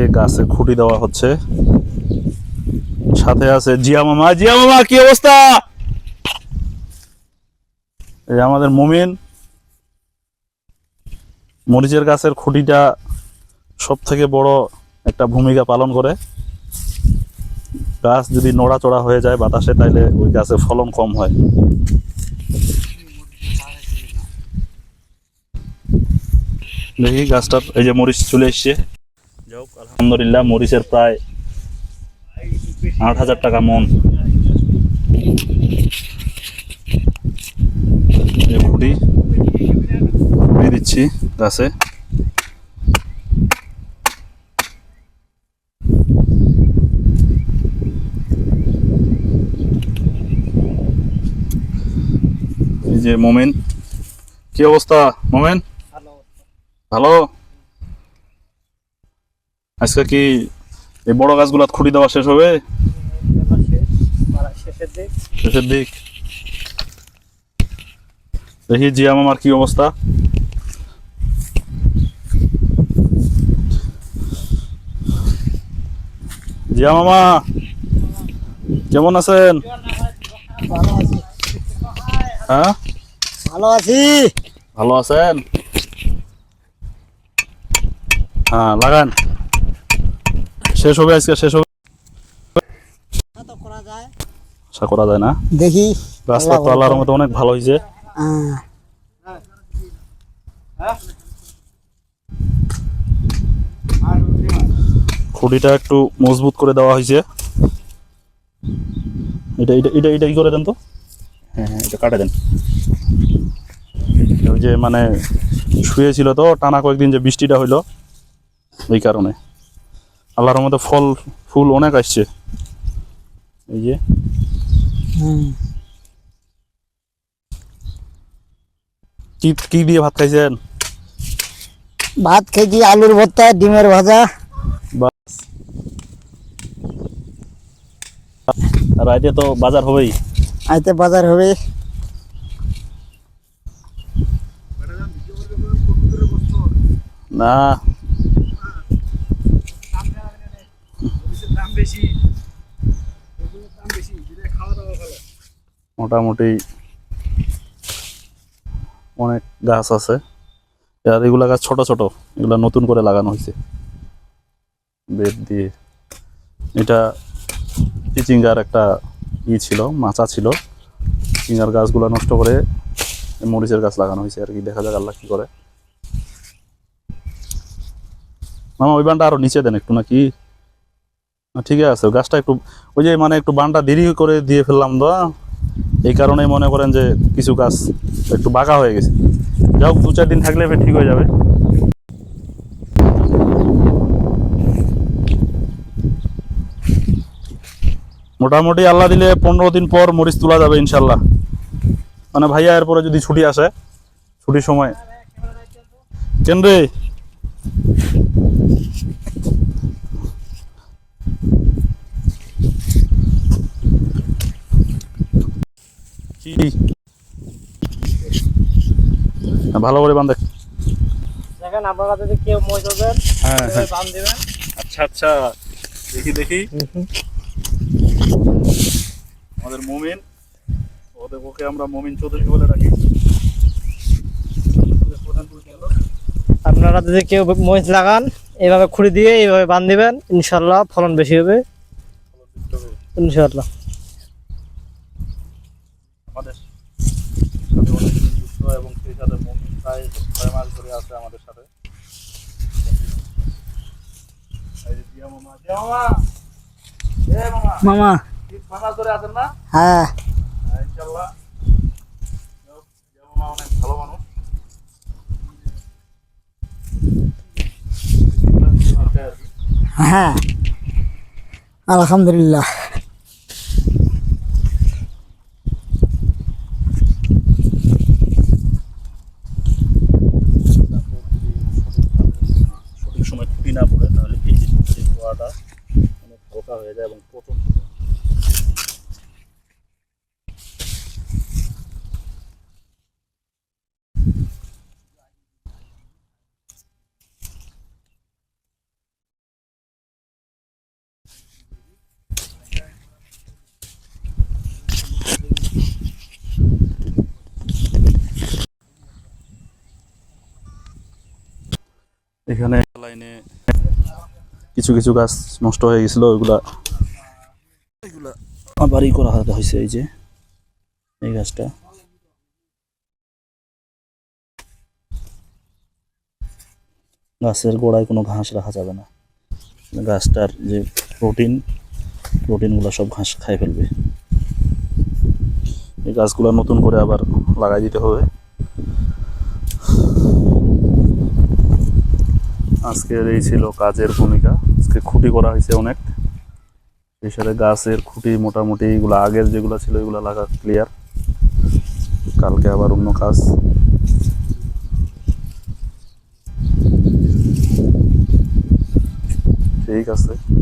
আজকে গাছে খুঁটি দেওয়া হচ্ছে। সাথে আছে জিয়া মামা। জিয়া মামা, কি অবস্থা? আমাদের মুমিন, মরিচের গাছের খুঁটিটা সব থেকে বড় একটা ভূমিকা পালন করে। গাছ যদি নড়াচড়া হয়ে যায় বাতাসে, তাইলে ওই গাছের ফলন কম হয়। দেখি গাছটার, এই যে মরিচ চলে এসছে। আলহামদুলিল্লাহ মরিচের প্রায় আট হাজার টাকা মন। খুঁটি দিচ্ছি গাছে। এই যে মোমেন কি অবস্থা মোমেন? ভালো? আজকে কি এই বড় গাছগুলো খুঁটি দেওয়া শেষ হবে? শেষের দিক। দেখি জিয়া মামার কি অবস্থা। জিয়া মামা কেমন আছেন? হ্যাঁ? ভালো আছি। ভালো আছেন? হ্যাঁ লাগান। শেষ হবে আজকে শেষ হবে। করা যায়। আশা করা যায় না। দেখি। রাস্তা তো আল্লাহর মতো অনেক ভালো হয়েছে। হ্যাঁ খুঁটিটা একটু মজবুত করে দেওয়া হয়েছে। এটা এটা এটা এটা ই করে দেন তো? হ্যাঁ হ্যাঁ এটা কাটে দেন। ওই যে মানে শুয়েছিল তো টানা কয়েকদিন যে বৃষ্টিটা হইল এই কারণে। আল্লাহর মতো ফল ফুল অনেক আসছে। এই যে। কি কি দিয়ে ভাত খাইছেন? ভাত খেয়েছি আলুর ভর্তা ডিমের ভাজা। বাস। আর রাইতে তো বাজার হবেই। আইতে বাজার হবে। না। মোটামুটি অনেক গাছ আছে। আর এগুলা গাছ ছোট ছোট এগুলা নতুন করে লাগানো হয়েছে। বেদ দিয়ে। এটা চিচিঙ্গার একটা ই ছিল মাচা ছিল। চিচিঙ্গার গাছগুলো নষ্ট করে মরিচের গাছ লাগানো হয়েছে আর কি। দেখা যাক আল্লাহ কি করে। মামা ওই বানটা আরও নিচে দেন একটু নাকি? না, ঠিক আছে। গাছটা একটু ওই যে মানে একটু বানটা দেরি করে দিয়ে ফেললাম তো এই কারণেই মনে করেন যে কিছু কাজ একটু বাঁকা হয়ে গেছে। যাও, দু চার দিন থাকলে ঠিক হয়ে যাবে। মোটামুটি আল্লাহ দিলে পনেরো দিন পর মরিচ তোলা যাবে ইনশাল্লাহ মানে ভাইয়া, এরপরে যদি ছুটি আসে, ছুটির সময়। কেন রে? কি? ভালো করে বান্ধে দেখেন আপনারা যদি কেউ মই করবেন হ্যাঁ হ্যাঁ। বান দেবেন। আচ্ছা আচ্ছা। দেখি দেখি। আমাদের মুমিন ওদের ওকে আমরা মুমিন চৌধুরী বলে রাখি। আপনারা যদি কেউ মরিচ লাগান এইভাবে খুঁড়ি দিয়ে এইভাবে বান দিবেন ইনশাল্লাহ ফলন বেশি হবে। ইনশাল্লাহ আমাদের সাথে অনেক দিন যুক্ত এবং সেই সাথে মুমিন প্রায় ছয় মাস ধরে আছে আমাদের সাথে। মামা ধরে আছেন না? হ্যাঁ। হ্যাঁ, ইনশাল্লাহ অনেক ভালো মানুষ। হ্যাঁ। আলহামদুলিল্লাহ। করাটা অনেক মানে পোকা হয়ে যায় এবং পচন এখানে লাইনে কিছু কিছু গাছ নষ্ট হয়ে গেছিল, ওইগুলা এগুলা আবারই করা হয়েছে এই যে, এই গাছটা। গাছের গোড়ায় কোনো ঘাস রাখা যাবে না। গাছটার যে প্রোটিন, প্রোটিনগুলো সব ঘাস খাই ফেলবে। এই গাছগুলো নতুন করে আবার লাগাই দিতে হবে। আজকের এই ছিল কাজের ভূমিকা। আজকে খুঁটি করা হয়েছে অনেক। সাথে গাছের খুঁটি মোটামুটি এগুলো আগের যেগুলো ছিল, এগুলো লাগা ক্লিয়ার কালকে আবার অন্য কাজ। ঠিক আছে।